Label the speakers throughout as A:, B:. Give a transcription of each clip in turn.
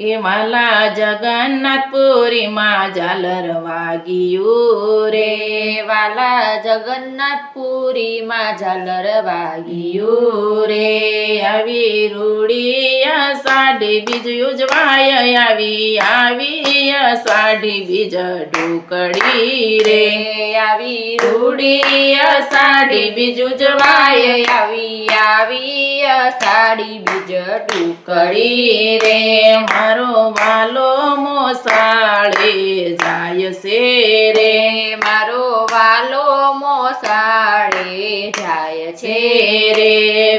A: કે માલા જગન્નાથપુરીમાં ઝાલર વાગ્યું રે
B: વાલા જગન્નાથપુરીમાં ઝાલર વાગ્યું
A: વાગ્યું રે આવી રૂડી સાડી બીજ ઉજવાય આવી આવી સાડી બીજ ઢુકડી રે
B: રે આવી
A: રૂડી સાડી બીજ ઉજવાય
B: રૂડીવાય આવી આવી સાડી બીજ
A: કડી
B: ટુકડી
A: રે મારો વાલો મોસાળે જાય છે રે.
B: મારો વાલો મોસાળે જાય
A: છે રે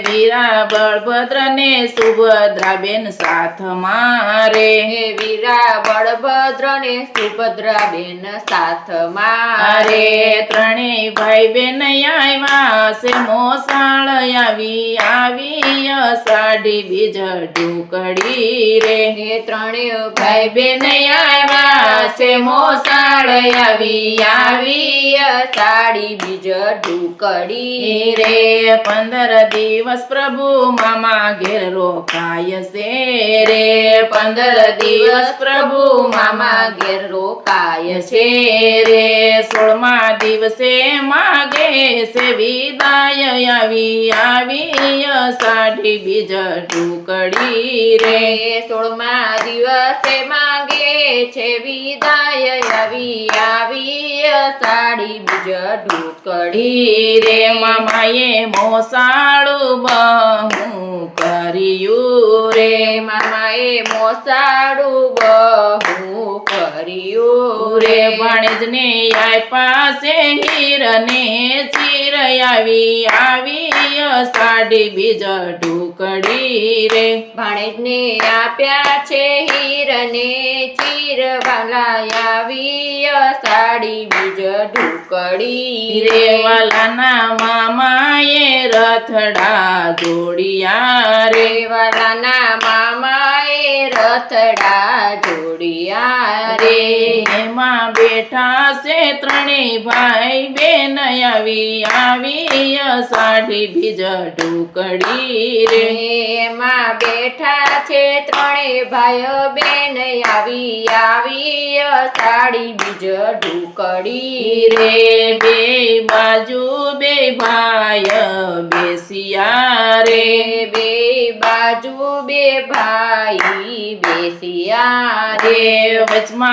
A: વીરા બળભદ્ર ને સુભદ્રા બેન સાથ મારે
B: વીરા બળભદ્ર ને સુભદ્રા બેન સાથ મારે
A: ત્રણેય ભાઈ બેન આવ્યા છે મોસાળ આવી આવી સાડી બીજ ઢુકડી રે.
B: ત્રણેય
A: ભાઈ બેન આવ્યા. છે મોસાળ આવી આવી
B: સાડી બીજ ઢુકડી
A: રે. પંદર દિવસ પ્રભુ મામા ઘેર રોકાય છે રે. પંદર દિવસ પ્રભુ મામા
B: ઘેર રોકાય
A: છે રે. સોળમા દિવસે માગે છે વિદાય, આવી આવી સાડી બીજ ઢુકડી રે.
B: સોળમા દિવસે માગે છે વિદાય આવી આવી સાડી બીજ ઢુકડી
A: રે. મામાએ મોસાળું બહુ કર્યું રે
B: રે. મામાએ મોસાળું બહુ કર્યું
A: રે ભણજને આય પાસે હીરને ચીર આવી આવી સાડી બીજ ઢુકડી રે.
B: ભાણેજને આપ્યા છે હીરને ચીરવાલા આવી સાડી બીજ ઢુકડી
A: રે. વાલાના મામાએ રથડા જોડિયા રે.
B: રેવાલાના મામાએ રથડા જોડિયા
A: રે. એમાં બેઠા છે ત્રણેય ભાઈ બેન આવી આવી સાડી બીજ ઢુકડી રે.
B: એમાં બેઠા છે ત્રણેય ભાઈઓ બેન આવી આવી સાડી બીજ ઢુકડી
A: રે. બે બાજુ બે ભાઈ બેસિયા રે.
B: બે બાજુ બે ભાઈ બેસિયા રે.
A: રે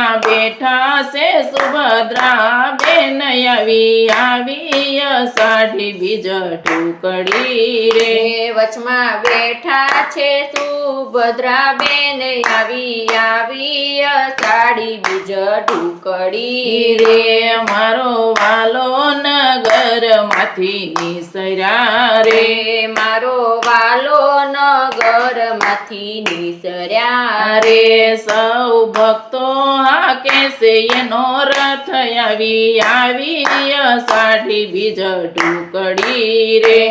A: વચમાં બેઠા છે સુભદ્રા બેન આવી આવી સાડી બીજ ટુકડી રે.
B: વચમાં બેઠા છે સુભદ્રા બેન આવી આવી સાડી બીજ ટુકડી
A: રે. મારો વાલો નગરમાંથી નિસર્યા રે.
B: રે મારો વાલો નગરમાંથી નિસર્યા
A: રે. સૌ ભક્તો હાકે છે એનો રથ આવી આવી સાડી બીજ ઢુકડી રે.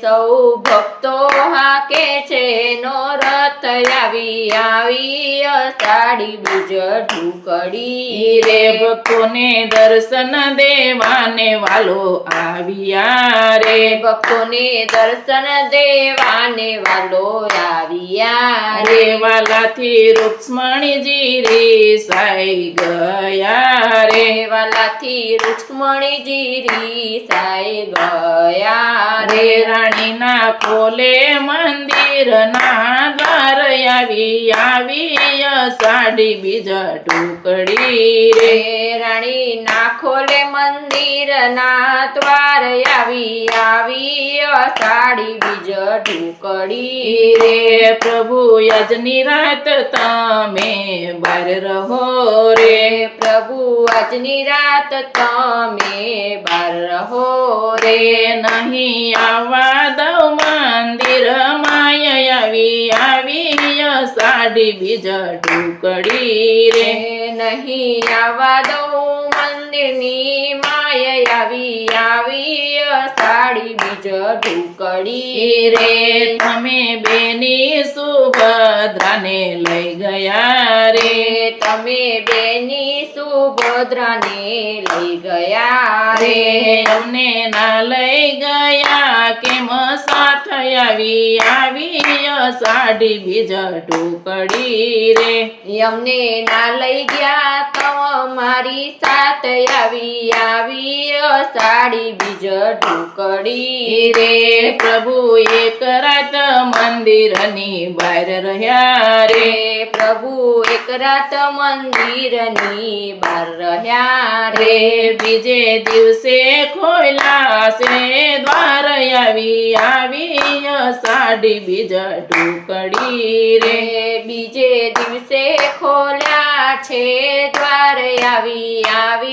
B: સૌ ભક્તો હાકે છે નો રથ આવી આવી સાડી બીજ ઢુકડી
A: રે. ભક્તોને દર્શન દેવાને વાલો આવ્યા રે.
B: ભક્તોને દર્શન દેવાને વાલો આવ્યા
A: રે વાલાથી રૂક્ષ્મણીજી રે સાઈ ગયા રે.
B: વાલાથી રૂક્ષ્મણીજી રીસાઈ ગયા
A: રે.
B: રે
A: રાણીના ખોલે મંદિરના દ્વાર આવી આવી સાડી બીજા ટુકડી રે.
B: રે રાણી ના ખોલે મંદિર ના દ્વાર. આવી આવી સાડી બીજ ઢુકડી
A: રે. પ્રભુ આજની રાત તમે બાર રહો રે.
B: પ્રભુ આજની રાત તમે બાર રહો
A: રે. નહીં આવવા દઉં મંદિર માય આવી આવી સાડી બીજ ઢુકડી રે.
B: નહીં આવવા દઉં. મંદિરની માય આવી આવી સાડી બીજ ઢુકડી
A: રે. તમે બેની સુભદ્રાને લઈ ગયા રે.
B: તમે બેની સુભદ્રાને લઈ ગયા
A: રે. અમને ના લઈ ગયા કેમ સાથ આવી આવી સાડી બીજ ટુકડી રે.
B: અમને ના લઈ ગયા તો મારી સાથ આવી આવી સાડી, બીજ ઢુકડી
A: રે. પ્રભુ, એક રાત મંદિરની બહાર રહ્યા રે.
B: પ્રભુ, એક રાત મંદિરની બહાર રહ્યા રે.
A: બીજે દિવસે ખોલ્યા છે દ્વાર. આવી આવી સાડી, બીજ ટુકડી રે
B: રે. બીજે દિવસે ખોલ્યા છે દ્વાર. આવી આવી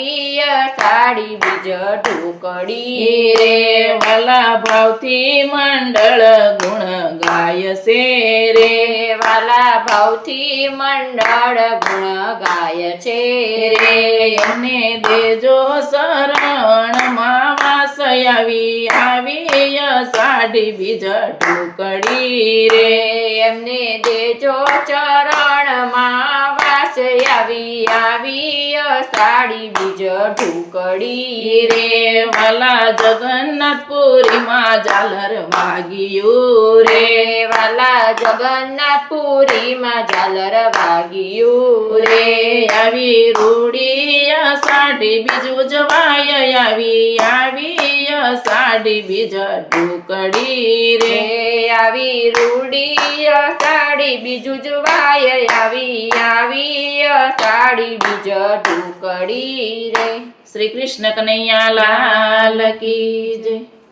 B: સાડી બીજ ઢુકડી
A: રે. વાલા ભાવથી મંડળ ગુણ ગાય છે રે.
B: વાલા ભાવથી મંડળ ગુણ ગાય છે
A: રે. એમને દેજો શરણ માવાસ આવી આવી સાડી બીજ ટુકડી રે.
B: રે એમને દેજો ચરણમાં વાસ આવી આવી સાડી બીજ ઢુકડી
A: રે. વાલા જગન્નાથપુરીમાં ઝાલર વાગ્યું રે.
B: વાલા જગન્નાથપુરીમાં ઝાલર વાગ્યું
A: રે. આવી રૂડી સાડી બીજું જવાય આવી આવી સાડી બીજ ઢુકડી
B: રે. આવી રૂડી સાડી બીજું જવાય આવી આવી સાડી બીજ ઢુકડી રે.
A: શ્રી કૃષ્ણ કનૈયા લાલ કી જય.